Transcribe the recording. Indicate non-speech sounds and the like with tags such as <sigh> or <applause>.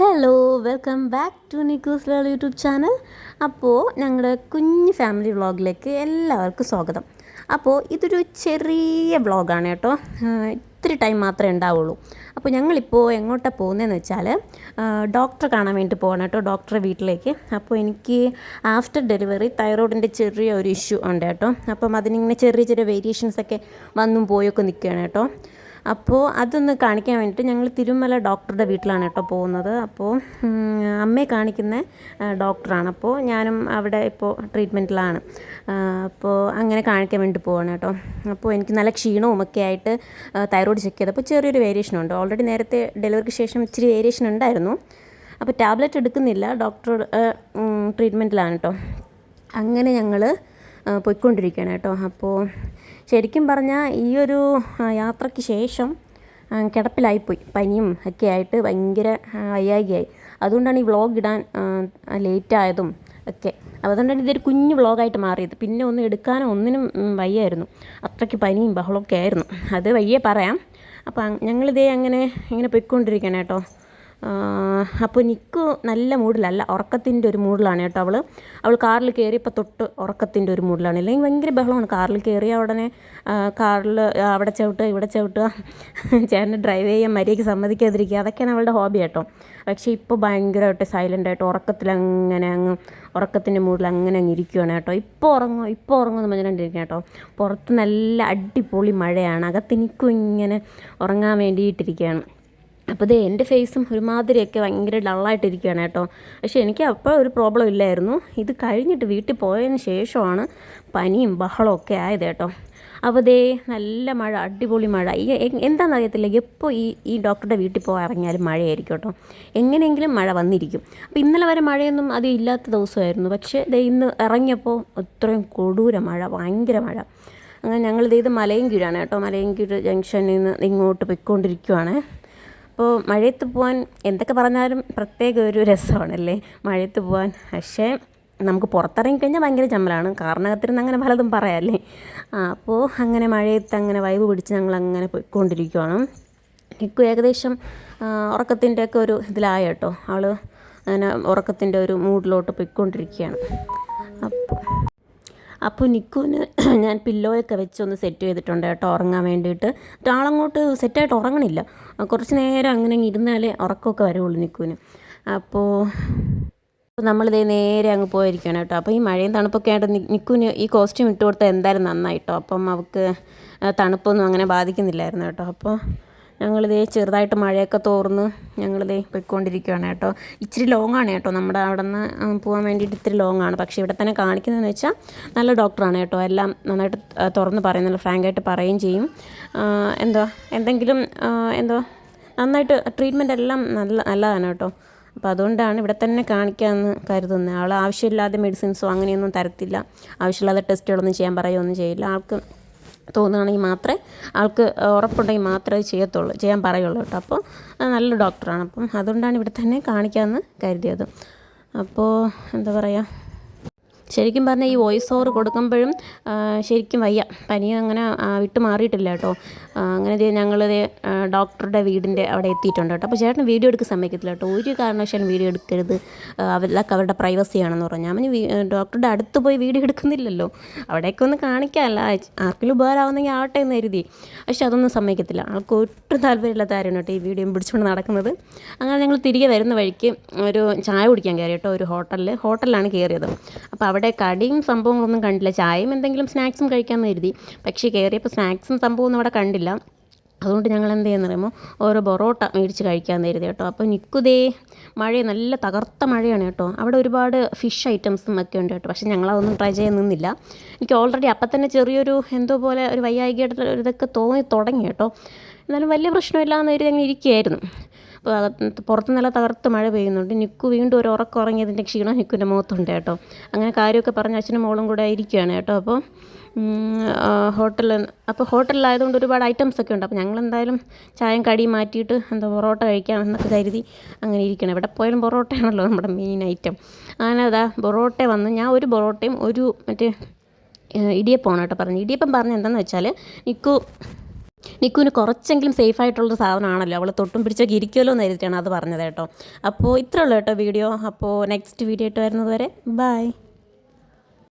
Hello welcome back to Nikku's world YouTube channel അപ്പോൾ ഞങ്ങളുടെ കുഞ്ഞ് ഫാമിലി വ്ളോഗിലേക്ക് എല്ലാവർക്കും സ്വാഗതം. അപ്പോൾ ഇതൊരു ചെറിയ വ്ളോഗാണ് കേട്ടോ. ഇത്തിരി ടൈം മാത്രമേ ഉണ്ടാവുള്ളൂ. അപ്പോൾ ഞങ്ങളിപ്പോൾ എങ്ങോട്ടാണ് പോകുന്നതെന്ന് വെച്ചാൽ ഡോക്ടറെ കാണാൻ വേണ്ടി പോകണം കേട്ടോ ഡോക്ടറെ വീട്ടിലേക്ക്. അപ്പോൾ എനിക്ക് ആഫ്റ്റർ ഡെലിവറി തൈറോയിഡിന്റെ ചെറിയ ഒരു ഇഷ്യൂ ഉണ്ട് കേട്ടോ. അപ്പം അതിനിങ്ങനെ ചെറിയ ചെറിയ വേരിയേഷൻസ് ഒക്കെ വന്നും പോയൊക്കെ നിൽക്കുകയാണ് കേട്ടോ. അപ്പോൾ അതൊന്ന് കാണിക്കാൻ വേണ്ടിയിട്ട് ഞങ്ങൾ തിരുമല ഡോക്ടറുടെ വീട്ടിലാണ് കേട്ടോ പോകുന്നത്. അപ്പോൾ അമ്മയെ കാണിക്കുന്ന ഡോക്ടറാണ്. അപ്പോൾ ഞാനും അവിടെ ഇപ്പോൾ ട്രീറ്റ്മെന്റിലാണ് അപ്പോൾ അങ്ങനെ കാണിക്കാൻ വേണ്ടി പോവാണ് കേട്ടോ. അപ്പോൾ എനിക്ക് നല്ല ക്ഷീണവും ഒക്കെ ആയിട്ട് തൈറോയ്ഡ് ചെക്ക് ചെയ്തപ്പോൾ ചെറിയൊരു വേരിയേഷൻ ഉണ്ട്. ഓൾറെഡി നേരത്തെ ഡെലിവറിക്ക് ശേഷം ഇച്ചിരി വേരിയേഷൻ ഉണ്ടായിരുന്നു. അപ്പോൾ ടാബ്ലറ്റ് എടുക്കുന്നില്ല. ഡോക്ടർ ട്രീറ്റ്മെന്റിലാണ് കേട്ടോ. അങ്ങനെ ഞങ്ങൾ പോയിക്കൊണ്ടിരിക്കുകയാണ് കേട്ടോ. അപ്പോൾ ശരിക്കും പറഞ്ഞാൽ ഈ ഒരു യാത്രയ്ക്ക് ശേഷം കിടപ്പിലായിപ്പോയി. പനിയും ഒക്കെ ആയിട്ട് ഭയങ്കര വയ്യാകിയായി അതുകൊണ്ടാണ് ഈ വ്ളോഗ് ഇടാൻ ലേറ്റ് ആയതും ഒക്കെ. അതുകൊണ്ടാണ് ഇതൊരു കുഞ്ഞു വ്ളോഗായിട്ട് മാറിയത്. പിന്നെ ഒന്നും എടുക്കാനോ ഒന്നിനും വയ്യായിരുന്നു. അത്രയ്ക്ക് പനിയും ബഹളമൊക്കെ ആയിരുന്നു. അത് വയ്യേ പറയാം. അപ്പോൾ അങ്- ഞങ്ങളിതേ അങ്ങനെ ഇങ്ങനെ പോയിക്കൊണ്ടിരിക്കണം കേട്ടോ. അപ്പോൾ നിക്ക് നല്ല മൂഡിലല്ല ഉറക്കത്തിന്റെ ഒരു മൂഡിലാണ് കേട്ടോ അവൾ അവൾ കാറിൽ കയറിയപ്പോൾ തൊട്ട് ഉറക്കത്തിന്റെ ഒരു മൂഡിലാണ് അല്ലെങ്കിൽ ഭയങ്കര ബഹളമാണ്. കാറിൽ കയറിയ ഉടനെ കാറിൽ അവിടെ ചവിട്ടുക ഇവിടെ ചവിട്ടുക ചേട്ടന് ഡ്രൈവ് ചെയ്യാൻ മര്യാദയ്ക്ക് സമ്മതിക്കാതിരിക്കുക അതൊക്കെയാണ് അവളുടെ ഹോബി കേട്ടോ. പക്ഷേ ഇപ്പോൾ ഭയങ്കരമായിട്ട് സൈലന്റ് ആയിട്ട് ഉറക്കത്തിൽ അങ്ങനെ അങ്ങ് ഉറക്കത്തിന്റെ മൂഡിൽ അങ്ങനെ അങ്ങ് ഇരിക്കുകയാണ് കേട്ടോ. ഇപ്പോൾ ഉറങ്ങും ഇപ്പോൾ ഉറങ്ങുമെന്ന് പറഞ്ഞുകൊണ്ടിരിക്കുക കേട്ടോ. പുറത്ത് നല്ല അടിപൊളി മഴയാണ്. അകത്ത് എനിക്കും ഇങ്ങനെ ഉറങ്ങാൻ വേണ്ടിയിട്ടിരിക്കുകയാണ്. അപ്പോൾ ഇത് എന്റെ ഫേസും ഒരുമാതിരിയൊക്കെ ഭയങ്കര ഡള്ളായിട്ടിരിക്കുകയാണ് കേട്ടോ. പക്ഷേ എനിക്ക് അപ്പോൾ ഒരു പ്രോബ്ലം ഇല്ലായിരുന്നു. ഇത് കഴിഞ്ഞിട്ട് വീട്ടിൽ പോയതിന് ശേഷമാണ് പനിയും ബഹളവും ഒക്കെ ആയത് കേട്ടോ. അപ്പോൾ ദേ നല്ല മഴ അടിപൊളി മഴ. ഈ എന്താണെന്ന് അറിയത്തില്ല എപ്പോൾ ഈ ഈ ഡോക്ടറുടെ വീട്ടിൽ പോയി ഇറങ്ങിയാലും മഴയായിരിക്കും കേട്ടോ. എങ്ങനെയെങ്കിലും മഴ വന്നിരിക്കും. അപ്പോൾ ഇന്നലെ വരെ മഴയൊന്നും അത് ഇല്ലാത്ത ദിവസമായിരുന്നു. പക്ഷേ ദേ ഇന്ന് ഇറങ്ങിയപ്പോൾ അത്രയും കൊടൂര മഴ ഭയങ്കര മഴ. അങ്ങനെ ഞങ്ങൾ ഇത് മലയും കീഴാണ് കേട്ടോ. മലയും കീഴ് ജംഗ്ഷനിൽ നിന്ന് ഇങ്ങോട്ട് പൊയ്ക്കൊണ്ടിരിക്കുവാണ്. അപ്പോൾ മഴയത്ത് പോകാൻ എന്തൊക്കെ പറഞ്ഞാലും പ്രത്യേക ഒരു രസമാണല്ലേ? മഴയത്ത് പോകാൻ പക്ഷേ നമുക്ക് പുറത്തിറങ്ങിക്കഴിഞ്ഞാൽ ഭയങ്കര ചമ്മലാണ്. കാറിനകത്തിരുന്ന് അങ്ങനെ പലതും പറയാമല്ലേ അപ്പോൾ അങ്ങനെ മഴയത്ത് അങ്ങനെ വൈബ് പിടിച്ച് ഞങ്ങൾ അങ്ങനെ പോയിക്കൊണ്ടിരിക്കുവാണ്. ഇക്കു ഏകദേശം ഉറക്കത്തിന്റെ ഒക്കെ ഒരു ഇതിലായ കേട്ടോ. ആൾ അങ്ങനെ ഉറക്കത്തിന്റെ ഒരു മൂഡിലോട്ട് പോയിക്കൊണ്ടിരിക്കുകയാണ്. അപ്പോൾ അപ്പോൾ നിക്കുവിന് <clears throat> ഞാൻ പില്ലോയൊക്കെ വെച്ച് ഒന്ന് സെറ്റ് ചെയ്തിട്ടുണ്ട് കേട്ടോ ഉറങ്ങാൻ വേണ്ടിയിട്ട്. എന്നിട്ട് ആളങ്ങോട്ട് സെറ്റായിട്ട് ഉറങ്ങണില്ല. കുറച്ച് നേരം അങ്ങനെ അങ്ങ് ഇരുന്നാലേ ഉറക്കമൊക്കെ വരുള്ളൂ നിക്കുവിന്. അപ്പോൾ നമ്മളിതേ നേരെ അങ്ങ് പോയിരിക്കണം കേട്ടോ. അപ്പോൾ ഈ മഴയും തണുപ്പൊക്കെ ആയിട്ട് നിക്കുവിന് ഈ കോസ്റ്റ്യൂം ഇട്ട് കൊടുത്താൽ എന്തായാലും നന്നായിട്ടോ അപ്പം അവൾക്ക് തണുപ്പൊന്നും അങ്ങനെ ബാധിക്കുന്നില്ലായിരുന്നു കേട്ടോ. അപ്പോൾ ഞങ്ങളിതേ ചെറുതായിട്ട് മഴയൊക്കെ തോർന്ന് ഞങ്ങളിതേ പോയിക്കൊണ്ടിരിക്കുകയാണ് കേട്ടോ. ഇച്ചിരി ലോങ് ആണ് കേട്ടോ. നമ്മുടെ അവിടെ നിന്ന് പോകാൻ വേണ്ടിയിട്ട് ഇത്തിരി ലോങ് ആണ്. പക്ഷേ ഇവിടെ തന്നെ കാണിക്കുന്നതെന്ന് വെച്ചാൽ നല്ല ഡോക്ടറാണ് കേട്ടോ. എല്ലാം നന്നായിട്ട് തുറന്ന് പറയും നല്ല ഫ്രാങ്കായിട്ട് പറയുകയും ചെയ്യും. എന്തോ എന്തെങ്കിലും എന്തോ നന്നായിട്ട് ട്രീറ്റ്മെന്റ് എല്ലാം നല്ല നല്ലതാണ് കേട്ടോ. അപ്പോൾ അതുകൊണ്ടാണ് ഇവിടെ തന്നെ കാണിക്കാമെന്ന് കരുതുന്നത് ആൾ ആവശ്യമില്ലാതെ മെഡിസിൻസോ അങ്ങനെയൊന്നും തരത്തില്ല. ആവശ്യമില്ലാതെ ടെസ്റ്റുകളൊന്നും ചെയ്യാൻ പറയുകയൊന്നും ചെയ്യില്ല. ആൾക്ക് തോന്നുകയാണെങ്കിൽ മാത്രമേ ആൾക്ക് ഉറപ്പുണ്ടെങ്കിൽ മാത്രമേ അത് ചെയ്യത്തുള്ളൂ ചെയ്യാൻ പറയുള്ളൂ കേട്ടോ. അപ്പോൾ നല്ല ഡോക്ടറാണ്. അപ്പം അതുകൊണ്ടാണ് ഇവിടെ തന്നെ കാണിക്കാമെന്ന് കരുതിയത്. അപ്പോൾ എന്താ പറയുക ശരിക്കും പറഞ്ഞാൽ ഈ വോയിസ് ഓവർ കൊടുക്കുമ്പോഴും ശരിക്കും വയ്യ. പനി അങ്ങനെ വിട്ടു മാറിയിട്ടില്ല കേട്ടോ. അങ്ങനെ ഞങ്ങൾ ഡോക്ടറുടെ വീടിന്റെ അവിടെ എത്തിയിട്ടുണ്ട് കേട്ടോ. അപ്പോൾ ചേട്ടൻ വീഡിയോ എടുക്കാൻ സമ്മതിക്കത്തില്ല കേട്ടോ. ഒരു കാരണവശാലും വീഡിയോ എടുക്കരുത്. അവരിലൊക്കെ അവരുടെ പ്രൈവസി ആണെന്ന് പറഞ്ഞു. ഞാൻ പറഞ്ഞു, "വീ- ഡോക്ടറുടെ അടുത്ത് പോയി വീഡിയോ എടുക്കുന്നില്ലല്ലോ. അവിടെയൊക്കെ ഒന്ന് കാണിക്കാമല്ല ആർക്കെങ്കിലും ഉപകാരമാവുന്നെങ്കിൽ ആവട്ടെ എന്ന് കരുതി. പക്ഷെ അതൊന്നും സമ്മതിക്കത്തില്ല. ആൾക്ക് ഒട്ടും താല്പര്യമില്ലാത്ത കാര്യമാണ് കേട്ടോ ഈ വീഡിയോ പിടിച്ചുകൊണ്ട് നടക്കുന്നത്. അങ്ങനെ ഞങ്ങൾ തിരികെ വരുന്ന വഴിക്ക് ഒരു ചായ കുടിക്കാൻ കയറി കേട്ടോ ഒരു ഹോട്ടലിൽ ഹോട്ടലിലാണ് കയറിയത്. അപ്പോൾ അവിടെ കടിയും സംഭവങ്ങളൊന്നും കണ്ടില്ല. ചായയും എന്തെങ്കിലും സ്നാക്സും കഴിക്കാമെന്ന് കരുതി. പക്ഷേ കയറിയപ്പോൾ സ്നാക്സും സംഭവമൊന്നും അവിടെ കണ്ടില്ല. അതുകൊണ്ട് ഞങ്ങൾ എന്ത് ചെയ്യുന്ന പറയുമ്പോൾ ഓരോ പൊറോട്ട മേടിച്ച് കഴിക്കാൻ കരുതി കേട്ടോ. അപ്പോൾ നിൽക്കുതേ മഴ നല്ല തകർത്ത മഴയാണ് കേട്ടോ. അവിടെ ഒരുപാട് ഫിഷ് ഐറ്റംസും ഒക്കെ ഉണ്ട് കേട്ടോ. പക്ഷേ ഞങ്ങളതൊന്നും ട്രൈ ചെയ്യാൻ നിന്നില്ല. എനിക്ക് ഓൾറെഡി അപ്പം തന്നെ ചെറിയൊരു എന്തോ പോലെ ഒരു വയ്യായികയുടെ ഇതൊക്കെ തോന്നി തുടങ്ങി കേട്ടോ. എന്നാലും വലിയ പ്രശ്നമില്ല എന്ന് കരുതി അങ്ങനെ ഇരിക്കുകയായിരുന്നു പുറത്ത് നല്ല തകർത്ത് മഴ പെയ്യുന്നുണ്ട്. നിക്കു വീണ്ടും ഒരു ഉറക്കം ഉറങ്ങിയതിന്റെ ക്ഷീണം നിക്കുവിന്റെ മുഖത്തുണ്ട് കേട്ടോ. അങ്ങനെ കാര്യമൊക്കെ പറഞ്ഞ് അച്ഛനും മോളും കൂടെ ഇരിക്കുകയാണ് കേട്ടോ. അപ്പോൾ ഹോട്ടലിൽ അപ്പോൾ ഹോട്ടലിലായതുകൊണ്ട് ഒരുപാട് ഐറ്റംസ് ഒക്കെ ഉണ്ട്. അപ്പോൾ ഞങ്ങൾ എന്തായാലും ചായം കടി മാറ്റിയിട്ട് എന്താ പൊറോട്ട കഴിക്കാം എന്നൊക്കെ കരുതി അങ്ങനെ ഇരിക്കണം എവിടെ പോയാലും പൊറോട്ടയാണല്ലോ നമ്മുടെ മെയിൻ ഐറ്റം അങ്ങനെ അതാ പൊറോട്ട വന്ന് ഞാൻ ഒരു പൊറോട്ടയും ഒരു മറ്റേ ഇടിയപ്പമാണ് കേട്ടോ പറഞ്ഞത്. ഇടിയപ്പം പറഞ്ഞത് എന്താണെന്ന് വെച്ചാൽ നിക്കു നിക്കുവിന് കുറച്ചെങ്കിലും സേഫ് ആയിട്ടുള്ള സാധനമാണല്ലോ. അവളെ തൊട്ടും പിടിച്ചൊക്കെ ഇരിക്കുമല്ലോ എന്ന് കരുതിയിട്ടാണ് അത് പറഞ്ഞത് കേട്ടോ. അപ്പോൾ ഇത്രയുള്ളൂ കേട്ടോ വീഡിയോ. അപ്പോൾ നെക്സ്റ്റ് വീഡിയോ ആയിട്ട് വരുന്നത് വരെ. ബൈ.